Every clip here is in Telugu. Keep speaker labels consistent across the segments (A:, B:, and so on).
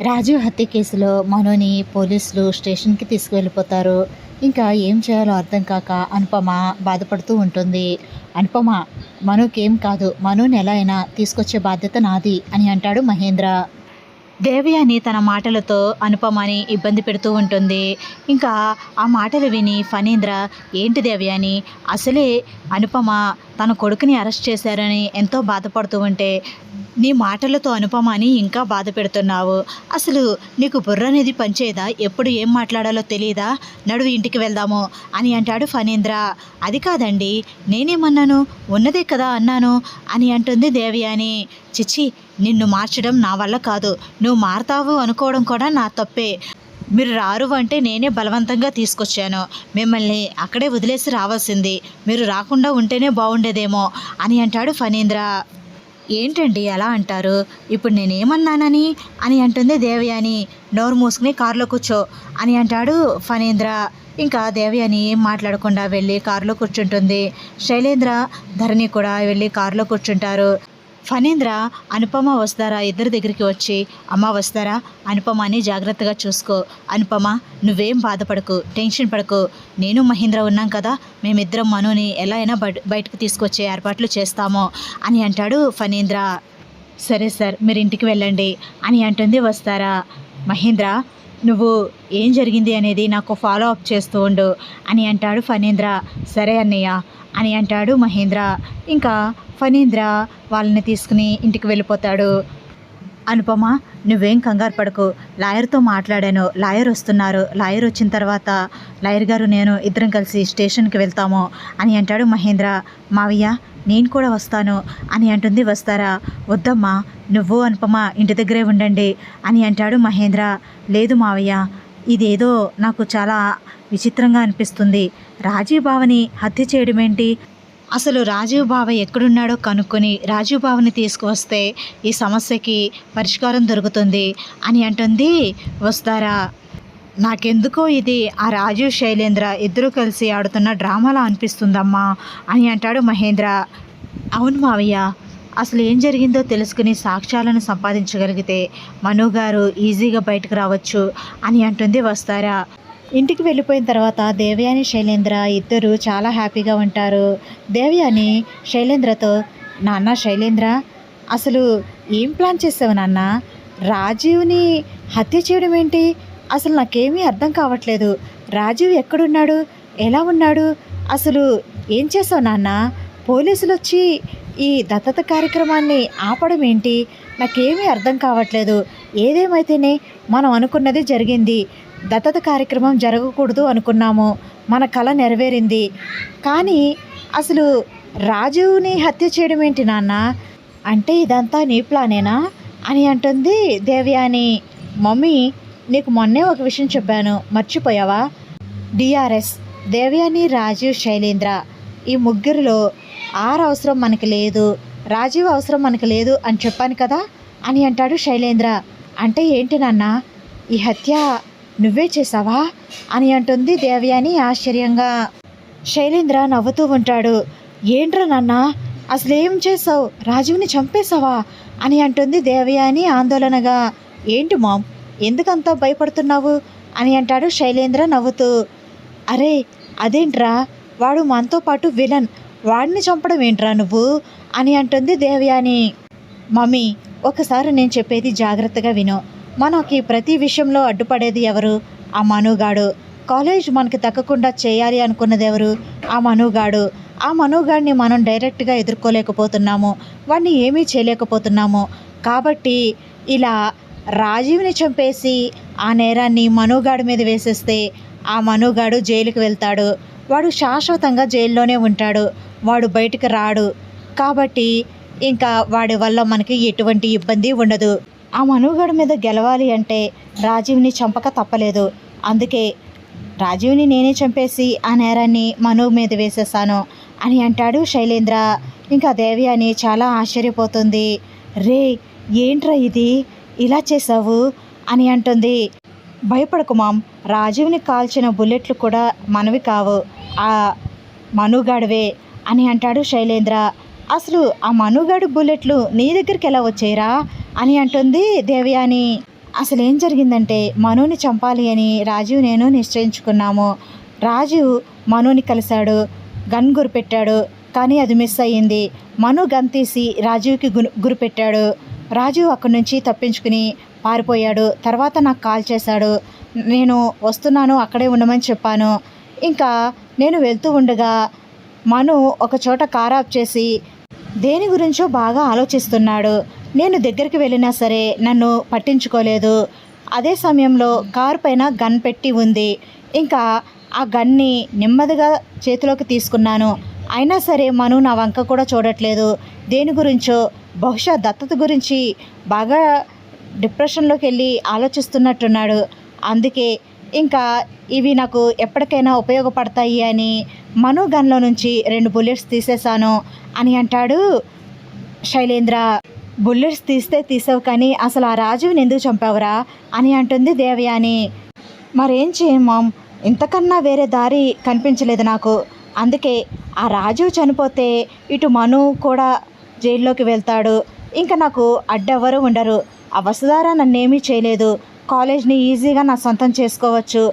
A: రాజు హత్య కేసులో మనోని పోలీసులు స్టేషన్కి తీసుకువెళ్ళిపోతారు. ఇంకా ఏం చేయాలో అర్థం కాక అనుపమ బాధపడుతూ ఉంటుంది. అనుపమ మనోకేం కాదు మనోని ఎలా అయినా తీసుకొచ్చే బాధ్యత నాది అని అంటాడు మహేంద్ర. దేవయాని తన మాటలతో అనుపమని ఇబ్బంది పెడుతూ ఉంటుంది. ఇంకా ఆ మాటలు విని ఫణీంద్ర ఏంటి దేవయాని అసలే అనుపమ తన కొడుకుని అరెస్ట్ చేశారని ఎంతో బాధపడుతూ ఉంటే నీ మాటలతో అనుపమాని ఇంకా బాధ పెడుతున్నావు. అసలు నీకు బుర్ర అనేది పనిచేయదా? ఎప్పుడు ఏం మాట్లాడాలో తెలియదా నడువు ఇంటికి వెళ్దాము అని అంటాడు ఫణీంద్ర. అది కాదండి నేనేమన్నాను? ఉన్నదే కదా అన్నాను అని అంటుంది దేవి అని చిచ్చి నిన్ను మార్చడం నా వల్ల కాదు. నువ్వు మారతావు అనుకోవడం కూడా నా తప్పే. మీరు రారు అంటే నేనే బలవంతంగా తీసుకొచ్చాను. మిమ్మల్ని అక్కడే వదిలేసి రావాల్సింది. మీరు రాకుండా ఉంటేనే బాగుండేదేమో అని అంటాడు ఫణీంద్ర. ఏంటండి ఎలా అంటారు? ఇప్పుడు నేనేమన్నానని? అని అంటుంది దేవయాని. నోరు మూసుకుని కారులో కూర్చో అని అంటాడు ఫణేంద్ర. ఇంకా దేవయాని ఏం మాట్లాడకుండా వెళ్ళి కారులో కూర్చుంటుంది. శైలేంద్ర ధరణి కూడా వెళ్ళి కారులో కూర్చుంటారు. ఫణీంద్ర అనుపమ వస్తారా? ఇద్దరి దగ్గరికి వచ్చి అమ్మ వస్తారా? అనుపమని జాగ్రత్తగా చూసుకో. అనుపమ నువ్వేం బాధపడకు టెన్షన్ పడకు. నేను మహేంద్ర ఉన్నాం కదా మేమిద్దరం మనుని ఎలా అయినా బయటకు తీసుకొచ్చే ఏర్పాట్లు చేస్తాము అని అంటాడు ఫణీంద్ర. సరే సార్ మీరు ఇంటికి వెళ్ళండి అని అంటుంది వస్తారా. మహేంద్ర నువ్వు ఏం జరిగింది అనేది నాకు ఫాలో అప్ చేస్తూ ఉండు అని అంటాడు ఫణీంద్ర. సరే అన్నయ్య అని అంటాడు మహేంద్ర. ఇంకా ఫణీంద్ర వాళ్ళని తీసుకుని ఇంటికి వెళ్ళిపోతాడు. అనుపమ నువ్వేం కంగారు పడకు. లాయర్తో మాట్లాడాను. లాయర్ వస్తున్నారు. లాయర్ వచ్చిన తర్వాత లాయర్ గారు నేను ఇద్దరం కలిసి స్టేషన్కి వెళ్తాము అని అంటాడు మహేంద్ర. మావయ్య నేను కూడా వస్తాను అని అంటుంది. వస్తారా? వద్దమ్మా. నువ్వు అనుపమ ఇంటి దగ్గరే ఉండండి అని అంటాడు మహేంద్ర. లేదు మావయ్య. ఇదేదో నాకు చాలా విచిత్రంగా అనిపిస్తుంది. రాజీవ్ బావని హత్య చేయడం ఏంటి అసలు రాజీవ్ బావ ఎక్కడున్నాడో కనుక్కొని రాజీవ్ బావని తీసుకువస్తే ఈ సమస్యకి పరిష్కారం దొరుకుతుంది అని అంటుంది వస్తారా? నాకెందుకో ఇది ఆ రాజీవ్ శైలేంద్ర ఇద్దరు కలిసి ఆడుతున్న డ్రామాలా అనిపిస్తుందమ్మా అని అంటాడు మహేంద్ర. అవును మావయ్య అసలు ఏం జరిగిందో తెలుసుకుని సాక్ష్యాలను సంపాదించగలిగితే మను గారు ఈజీగా బయటకు రావచ్చు అని అంటుంది వస్తారా? ఇంటికి వెళ్ళిపోయిన తర్వాత దేవయాని శైలేంద్ర ఇద్దరు చాలా హ్యాపీగా ఉంటారు. దేవయాని శైలేంద్రతో నాన్న శైలేంద్ర అసలు ఏం ప్లాన్ చేసావు నాన్న? రాజీవ్ని హత్య చేయడం ఏంటి? అసలు నాకేమీ అర్థం కావట్లేదు. రాజీవ్ ఎక్కడున్నాడు? ఎలా ఉన్నాడు? అసలు ఏం చేసావు నాన్న? పోలీసులు వచ్చి ఈ దత్తత కార్యక్రమాన్ని ఆపడం ఏంటి? నాకేమీ అర్థం కావట్లేదు. ఏదేమైతేనే మనం అనుకున్నది జరిగింది. దత్తత కార్యక్రమం జరగకూడదు అనుకున్నాము. మన కళ నెరవేరింది. కానీ అసలు రాజుని హత్య చేయడం ఏంటి నాన్న? అంటే ఇదంతా నీ ప్లానేనా? అని అంటుంది దేవయాని. మమ్మీ నీకు మొన్నే ఒక విషయం చెప్పాను. మర్చిపోయావా? డిఆర్ఎస్ దేవయాని రాజీవ్ శైలేంద్ర. ఈ ముగ్గురిలో ఆరు అవసరం మనకి లేదు. రాజీవ్ అవసరం మనకు లేదు అని చెప్పాను కదా? అని అంటాడు శైలేంద్ర. అంటే ఏంటి నాన్న? ఈ హత్య నువ్వే చేసావా? అని అంటుంది దేవయాని ఆశ్చర్యంగా. శైలేంద్ర నవ్వుతూ ఉంటాడు. ఏంట్రా నాన్న? అసలు ఏం చేసావు రాజీవ్ని చంపేశావా? అని అంటుంది దేవయాని ఆందోళనగా. ఏంటి మామ్? ఎందుకంత భయపడుతున్నావు? అని అంటాడు శైలేంద్ర నవ్వుతూ. అరే అదేంట్రా? వాడు మనతో పాటు విలన్. వాడిని చంపడం ఏంట్రా నువ్వు? అని అంటుంది దేవయాని. మమ్మీ ఒకసారి నేను చెప్పేది జాగ్రత్తగా విను. మనకి ప్రతి విషయంలో అడ్డుపడేది ఎవరు? ఆ మనుగాడు. కాలేజ్ మనకి తగ్గకుండా చేయాలి అనుకున్నది ఎవరు? ఆ మనుగాడు. ఆ మనుగాడిని మనం డైరెక్ట్గా ఎదుర్కోలేకపోతున్నాము. వాడిని ఏమీ చేయలేకపోతున్నాము. కాబట్టి ఇలా రాజీవ్ని చంపేసి ఆ నేరాన్ని మనుగాడి మీద వేసేస్తే ఆ మనుగాడు జైలుకి వెళ్తాడు. వాడు శాశ్వతంగా జైల్లోనే ఉంటాడు. వాడు బయటకు రాడు. కాబట్టి ఇంకా వాడి వల్ల మనకి ఎటువంటి ఇబ్బంది ఉండదు. ఆ మనుగడ మీద గెలవాలి అంటే రాజీవ్ని చంపక తప్పలేదు. అందుకే రాజీవ్ని నేనే చంపేసి ఆ నేరాన్ని మను మీద వేసేసాను అని అంటాడు శైలేంద్ర. ఇంకా దేవి అని చాలా ఆశ్చర్యపోతుంది. రే ఏంట్రా ఇది? ఇలా చేసావు అని అంటుంది. భయపడకు మామ్ రాజీవ్ని కాల్చిన బుల్లెట్లు కూడా మనవి కావు. ఆ మనుగాడివే అని అంటాడు శైలేంద్ర. అసలు ఆ మనుగాడు బుల్లెట్లు నీ దగ్గరికి ఎలా వచ్చాయిరా? అని అంటుంది దేవయాని. అసలు ఏం జరిగిందంటే మనుని చంపాలి అని రాజీవ్ నేను నిశ్చయించుకున్నాము. రాజు మనుని కలిశాడు గన్ గురిపెట్టాడు కానీ అది మిస్ అయ్యింది. మను గన్ తీసి రాజీవ్కి గురి గురిపెట్టాడు రాజీవ్ అక్కడి నుంచి తప్పించుకుని పారిపోయాడు. తర్వాత నాకు కాల్ చేశాడు. నేను వస్తున్నాను అక్కడే ఉండమని చెప్పాను. ఇంకా నేను వెళ్తూ ఉండగా మను ఒక చోట కారాప్ చేసి దేని గురించో బాగా ఆలోచిస్తున్నాడు. నేను దగ్గరికి వెళ్ళినా సరే నన్ను పట్టించుకోలేదు. అదే సమయంలో కారు పైన గన్ పెట్టి ఉంది. ఇంకా ఆ గన్ని నెమ్మదిగా చేతిలోకి తీసుకున్నాను. అయినా సరే మను నా వంక కూడా చూడట్లేదు. దేని గురించో బహుశా దత్తత గురించి బాగా డిప్రెషన్లోకి వెళ్ళి ఆలోచిస్తున్నట్టున్నాడు. అందుకే ఇంకా ఇవి నాకు ఎప్పటికైనా ఉపయోగపడతాయి అని మను గన్లో నుంచి రెండు బుల్లెట్స్ తీసేశాను అని అంటాడు శైలేంద్ర. బుల్లెట్స్ తీస్తే తీసావు కానీ అసలు ఆ రాజుని ఎందుకు చంపావురా అని అంటుంది దేవయాని. మరేం చేయను మామ్? ఇంతకన్నా వేరే దారి కనిపించలేదు నాకు. అందుకే ఆ రాజు చనిపోతే ఇటు మను కూడా జైల్లోకి వెళ్తాడు. ఇంకా నాకు అడ్డెవ్వరూ ఉండరు. ఆ వసుధార నన్నేమీ చేయలేదు. కాలేజ్ని ఈజీగా నా సొంతం చేసుకోవచ్చు.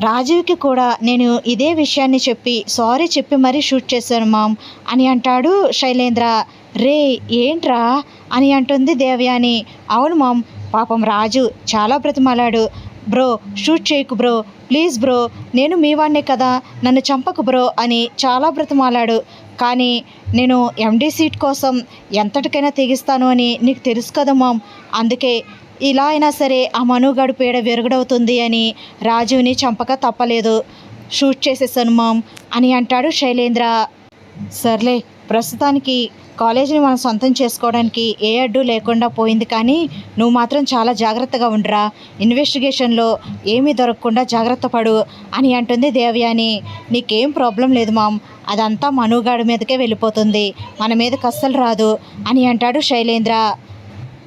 A: రాజీవ్కి కూడా నేను ఇదే విషయాన్ని చెప్పి సారీ చెప్పి మరీ షూట్ చేశాను మామ్ అని అంటాడు శైలేంద్ర. రే ఏంట్రా? అని అంటుంది దేవ్యాని. అవును మామ్ పాపం రాజు చాలా బ్రతిమలాడు. బ్రో షూట్ చేయకు బ్రో. ప్లీజ్ బ్రో నేను మీ వాడినే కదా. నన్ను చంపకు బ్రో అని చాలా బ్రతిమాలాడు. కానీ నేను ఎండీ సీట్ కోసం ఎంతటికైనా తెగిస్తాను అని నీకు తెలుసు కదా మామ్. అందుకే ఇలా అయినా సరే ఆ మనుగాడు పీడ విరగడవుతుంది అని రాజుని చంపక తప్పలేదు. షూట్ చేసేసాను మామ్ అని అంటాడు శైలేంద్ర. సర్లే ప్రస్తుతానికి కాలేజీని మనం సొంతం చేసుకోవడానికి ఏ అడ్డు లేకుండా పోయింది కానీ నువ్వు మాత్రం చాలా జాగ్రత్తగా ఉండరా. ఇన్వెస్టిగేషన్లో ఏమీ దొరకకుండా జాగ్రత్త పడు అని అంటుంది దేవయాని. నీకేం ప్రాబ్లం లేదు మామ్. అదంతా మనుగాడి మీదకే వెళ్ళిపోతుంది. మన మీదకి అస్సలు రాదు అని అంటాడు శైలేంద్ర.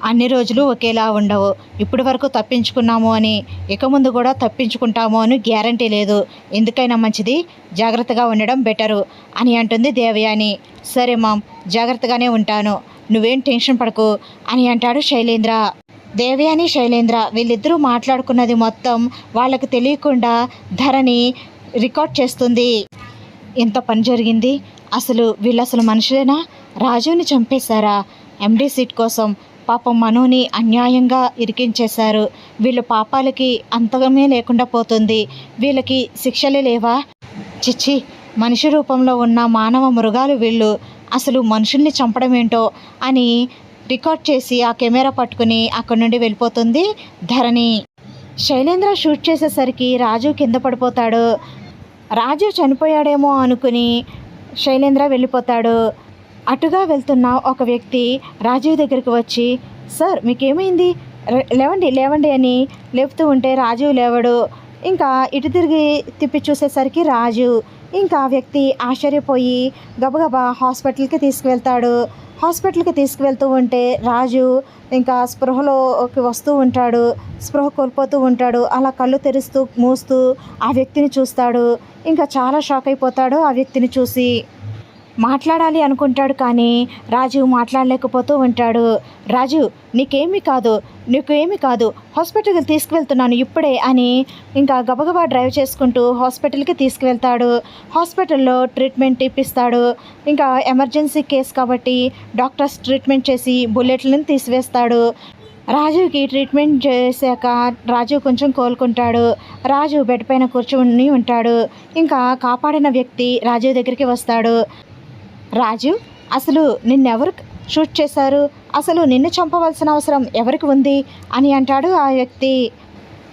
A: అన్ని రోజులు ఒకేలా ఉండవు. ఇప్పటి వరకు తప్పించుకున్నాము అని ఇక ముందు కూడా తప్పించుకుంటాము అని గ్యారంటీ లేదు. ఎందుకైనా మంచిది జాగ్రత్తగా ఉండడం బెటరు అని అంటుంది దేవయాని. సరే మామ్ జాగ్రత్తగానే ఉంటాను. నువ్వేం టెన్షన్ పడకు అని అంటాడు శైలేంద్ర. దేవయాని శైలేంద్ర వీళ్ళిద్దరూ మాట్లాడుకున్నది మొత్తం వాళ్ళకి తెలియకుండా ధరని రికార్డ్ చేస్తుంది. ఎంత పని జరిగింది? అసలు వీళ్ళు అసలు మనుషులేనా? రాజుని చంపేశారా? ఎండీ సీట్ కోసం పాపం మనోని అన్యాయంగా ఇరికించేశారు. వీళ్ళ పాపాలకి అంతగమే లేకుండా పోతుంది. వీళ్ళకి శిక్షలే లేవా? చిచ్చి మనిషి రూపంలో ఉన్న మానవ మృగాలు వీళ్ళు. అసలు మనుషుల్ని చంపడం ఏంటో అని రికార్డ్ చేసి ఆ కెమెరా పట్టుకుని అక్కడి నుండి వెళ్ళిపోతుంది ధరణి. శైలేంద్ర షూట్ చేసేసరికి రాజు కింద పడిపోతాడు. రాజు చనిపోయాడేమో అనుకుని శైలేంద్ర వెళ్ళిపోతాడు. అటుగా వెళ్తున్న ఒక వ్యక్తి రాజీవ్ దగ్గరికి వచ్చి సార్ మీకేమైంది? లేవండి లేవండి అని లేపుతూ ఉంటే రాజీవ్ లేవడు. ఇంకా ఇటు తిరిగి తిప్పి చూసేసరికి రాజు ఇంకా వ్యక్తి ఆశ్చర్యపోయి గబగబా హాస్పిటల్కి తీసుకువెళ్తాడు. హాస్పిటల్కి తీసుకువెళ్తూ ఉంటే రాజు ఇంకా స్పృహలోకి వస్తూ ఉంటాడు. స్పృహ కోల్పోతూ ఉంటాడు. అలా కళ్ళు తెరుస్తూ మూస్తూ ఆ వ్యక్తిని చూస్తాడు. ఇంకా చాలా షాక్ అయిపోతాడు ఆ వ్యక్తిని చూసి. మాట్లాడాలి అనుకుంటాడు కానీ రాజు మాట్లాడలేకపోతూ ఉంటాడు. రాజు నీకేమీ కాదు నీకు ఏమి కాదు హాస్పిటల్కి తీసుకువెళ్తున్నాను ఇప్పుడే అని ఇంకా గబగబా డ్రైవ్ చేసుకుంటూ హాస్పిటల్కి తీసుకువెళ్తాడు. హాస్పిటల్లో ట్రీట్మెంట్ ఇప్పిస్తాడు. ఇంకా ఎమర్జెన్సీ కేసు కాబట్టి డాక్టర్స్ ట్రీట్మెంట్ చేసి బుల్లెట్లను తీసివేస్తాడు. రాజుకి ట్రీట్మెంట్ చేశాక రాజు కొంచెం కోలుకుంటాడు. రాజు బెడ్ పైన కూర్చుని ఉంటాడు. ఇంకా కాపాడిన వ్యక్తి రాజు దగ్గరికి వస్తాడు. రాజు అసలు నిన్నెవరు షూట్ చేశారు? అసలు నిన్ను చంపవలసిన అవసరం ఎవరికి ఉంది? అని అంటాడు ఆ వ్యక్తి.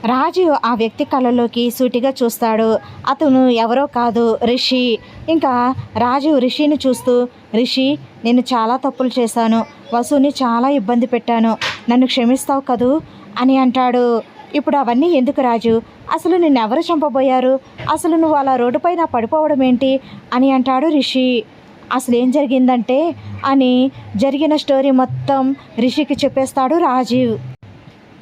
A: రాజు ఆ వ్యక్తి కళ్ళలోకి సూటిగా చూస్తాడు. అతను ఎవరో కాదు రిషి. ఇంకా రాజు రిషిని చూస్తూ రిషి నేను చాలా తప్పులు చేశాను. వసుని చాలా ఇబ్బంది పెట్టాను. నన్ను క్షమిస్తావు కదూ అని అంటాడు. ఇప్పుడు అవన్నీ ఎందుకు రాజు? అసలు నిన్నెవరు చంపబోయారు? అసలు నువ్వు అలా రోడ్డుపైన పడిపోవడం ఏంటి అని అంటాడు రిషి. అసలు ఏం జరిగిందంటే అని జరిగిన స్టోరీ మొత్తం రిషికి చెప్పేస్తాడు రాజీవ్.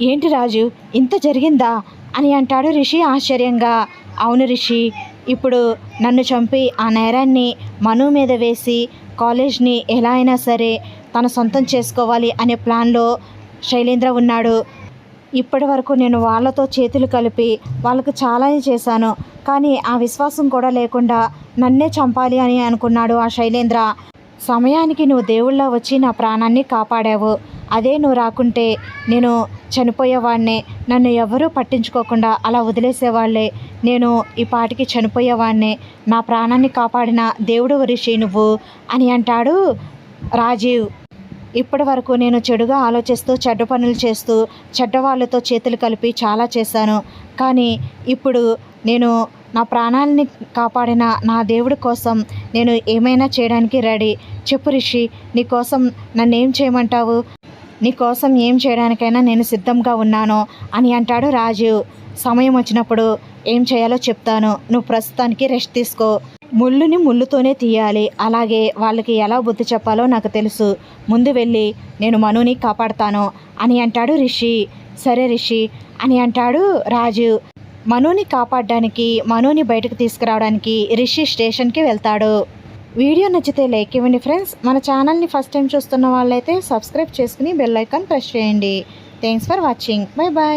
A: ఏంటి రాజు ఇంత జరిగిందా? అని అంటాడు రిషి ఆశ్చర్యంగా. అవును రిషి ఇప్పుడు నన్ను చంపి ఆ నేరాన్ని మను మీద వేసి కాలేజ్ని ఎలా అయినా సరే తన సొంతం చేసుకోవాలి అనే ప్లాన్లో శైలేంద్ర ఉన్నాడు.
B: ఇప్పటి వరకు నేను వాళ్ళతో చేతులు కలిపి వాళ్ళకు చాలానే చేశాను. కానీ ఆ విశ్వాసం కూడా లేకుండా నన్నే చంపాలి అని అనుకున్నాడు ఆ శైలేంద్ర. సమయానికి నువ్వు దేవుళ్ళ వచ్చి నా ప్రాణాన్ని కాపాడావు. అదే నువ్వు రాకుంటే నేను చనిపోయేవాడినే నన్ను ఎవరూ పట్టించుకోకుండా అలా వదిలేసేవాళ్ళే. నేను ఈ పాటికి చనిపోయేవాడినే నా ప్రాణాన్ని కాపాడిన దేవుడు ఋషి నువ్వు అని అంటాడు రాజీవ్. ఇప్పటి వరకు నేను చెడుగా ఆలోచిస్తూ చెడ్డ పనులు చేస్తూ చెడ్డ వాళ్ళతో చేతులు కలిపి చాలా చేశాను. కానీ ఇప్పుడు నేను నా ప్రాణాలని కాపాడిన నా దేవుడి కోసం నేను ఏమైనా చేయడానికి రెడీ. చెప్పు రిషి నీ కోసం నన్ను ఏం చేయమంటావు? నీ కోసం ఏం చేయడానికైనా నేను సిద్ధంగా ఉన్నాను అని అంటాడు రాజీవ్ సమయం వచ్చినప్పుడు ఏం చేయాలో చెప్తాను. నువ్వు ప్రస్తుతానికి రెస్ట్ తీసుకో. ముళ్ళుని ముళ్ళుతోనే తీయాలి. అలాగే వాళ్ళకి ఎలా బుద్ధి చెప్పాలో నాకు తెలుసు. ముందు వెళ్ళి నేను మనుని కాపాడతాను అని అంటాడు రిషి. సరే రిషి అని అంటాడు రాజు. మనుని కాపాడడానికి మనుని బయటకు తీసుకురావడానికి రిషి స్టేషన్కి వెళ్తాడు. వీడియో నచ్చితే లైక్ ఇవ్వండి ఫ్రెండ్స్. మన ఛానల్ని ఫస్ట్ టైం చూస్తున్న వాళ్ళైతే సబ్స్క్రైబ్ చేసుకుని బెల్ ఐకాన్ ప్రెస్ చేయండి. Thanks for watching. Bye bye.